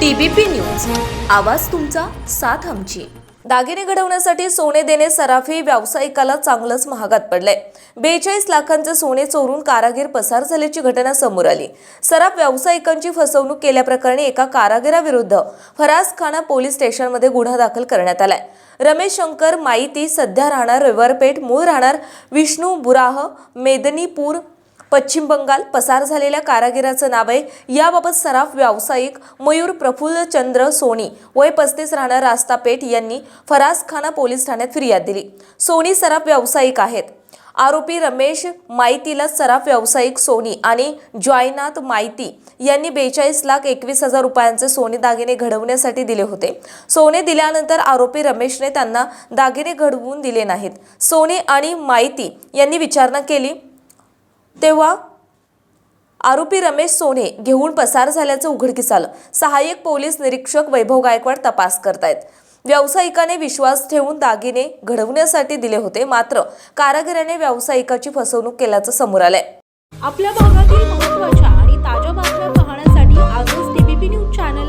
TBP news. आवाज तुमचा साथ आमची. दागिने घडवण्यासाठी सोने देणे सराफी व्यावसायिकाला चांगलंच महागात पडलंय. बेचाळीस लाखांचे सोने चोरून कारागीर पसार झाल्याची घटना समोर आली. सराफ व्यावसायिकांची फसवणूक केल्याप्रकरणी एका कारागिराविरुद्ध फरासखाना पोलीस स्टेशनमध्ये गुन्हा दाखल करण्यात आलाय. रमेश शंकर माईती सध्या राहणार रविवारपेठ मूळ राहणार विष्णू बुराह मेदनीपूर पश्चिम बंगाल पसार झालेल्या कारागिराचं नाव आहे. याबाबत सराफ व्यावसायिक मयूर प्रफुल्ल चंद्र सोनी वय पस्तीस राहणार रास्तापेठ यांनी फरासखाना पोलीस ठाण्यात फिर्याद दिली. सोनी सराफ व्यावसायिक आहेत. आरोपी रमेश माहितीला सराफ व्यावसायिक सोनी आणि जॉयनाथ माहिती यांनी बेचाळीस लाख एकवीस हजार रुपयांचे सोने दागिने घडवण्यासाठी दिले होते. सोने दिल्यानंतर आरोपी रमेशने त्यांना दागिने घडवून दिले नाहीत. सोने आणि माहिती यांनी विचारणा केली. तेव्हा आरोपी रमेश सोने घेऊन पसार झाल्याचं उघडकीस आलं. सहाय्यक पोलीस निरीक्षक वैभव गायकवाड तपास करतायत. व्यावसायिकाने विश्वास ठेवून दागिने घडवण्यासाठी दिले होते मात्र कारागिराने व्यावसायिकाची फसवणूक केल्याचं समोर आलंय. आपल्या भागातील महत्त्वाच्या आणि ताज्या बातम्या पाहण्यासाठी आजच टीबीपी न्यूज चॅनल